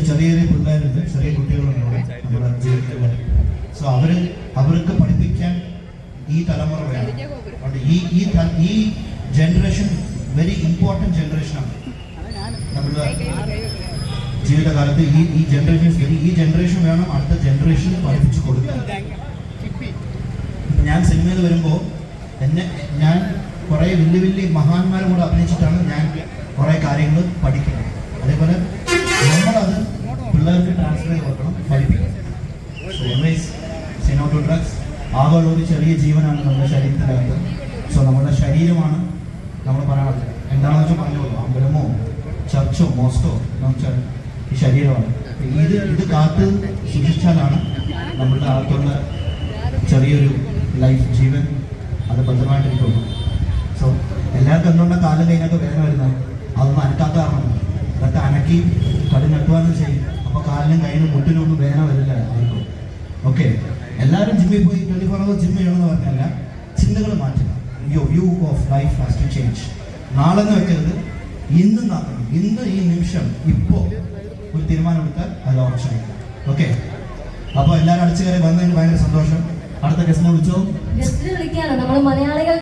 ചെറിയ ചെറിയ പിള്ളേരുണ്ട് ചെറിയ കുട്ടികളുണ്ട് സോ അവർ അവർക്ക് പഠിപ്പിക്കാൻ ഈ തലമുറ വേണം ഈ ഈ ഈ ജനറേഷൻ വെരി ഇമ്പോർട്ടന്റ് ജനറേഷനാണ് നമ്മുടെ ജീവിതകാലത്ത് ഈ ഈ ജനറേഷൻ ഈ ജനറേഷൻ വേണം അടുത്ത ജനറേഷന് പഠിപ്പിച്ചു കൊടുക്കാൻ. ഞാൻ സിനിമയിൽ വരുമ്പോൾ എന്നെ ഞാൻ കുറേ വലിയ വലിയ മഹാന്മാരും കൂടെ അഭിനയിച്ചിട്ടാണ് ഞാൻ കുറേ കാര്യങ്ങൾ പഠിക്കുന്നത്. അതേപോലെ ട്രാൻസ്ഫർ കൊടുക്കണം പഠിപ്പിക്കണം so always say no to drugs ആകെയുള്ള ഒരു ചെറിയ ജീവനാണ് നമ്മുടെ ശരീരത്തിനകത്ത് സോ നമ്മുടെ ശരീരമാണ് നമ്മൾ പറയാനുള്ളത് എന്താണെന്ന് വെച്ചാൽ പറഞ്ഞോളൂ അമ്പലമോ ചർച്ചോ എന്ന് വെച്ചാൽ ഈ ശരീരമാണ്. ഇത് ഇത് കാത്ത് സൂക്ഷിച്ചാലാണ് നമ്മളുടെ അകത്തുള്ള ചെറിയൊരു ലൈഫ് ജീവൻ അത് ഭദ്രമായിട്ടിരിക്കുള്ളൂ. സോ എല്ലാവർക്കും എന്തുകൊണ്ട് കാലം കഴിഞ്ഞൊക്കെ വേദന വരുന്നത് അതൊന്നും അനക്കാത്ത കാരണം അതൊക്കെ അനക്കി കടുനട്ടുവാനും ചെയ്യും. അപ്പോൾ കാലിനും കയ്യിനും മുട്ടിനും ഒന്നും വേദന വരില്ല ആർക്കും ഓക്കെ എല്ലാവരും ജിമ്മിൽ പോയി ട്വന്റി ഫോർ അവർ ജിമ്മ് ചെയ്യണമെന്ന് പറഞ്ഞല്ല ചിന്തകൾ മാറ്റുക your view of life has to change നാളെ എന്ന് വെക്കരുത് ഇന്ന് നടക്കണം ഇന്ന് ഈ നിമിഷം ഇപ്പോൾ ഒരു തീരുമാനമെടുത്താൽ അത് ഓപ്ഷൻ ഓക്കെ അപ്പോൾ എല്ലാവരും അടിച്ചു കയറി വന്നതിന് ഭയങ്കര സന്തോഷം. അടുത്ത ഗസ്റ്റ് വിളിച്ചോ? ഗസ്റ്റ് വിളിക്കാനോ നമ്മൾ മലയാളികൾ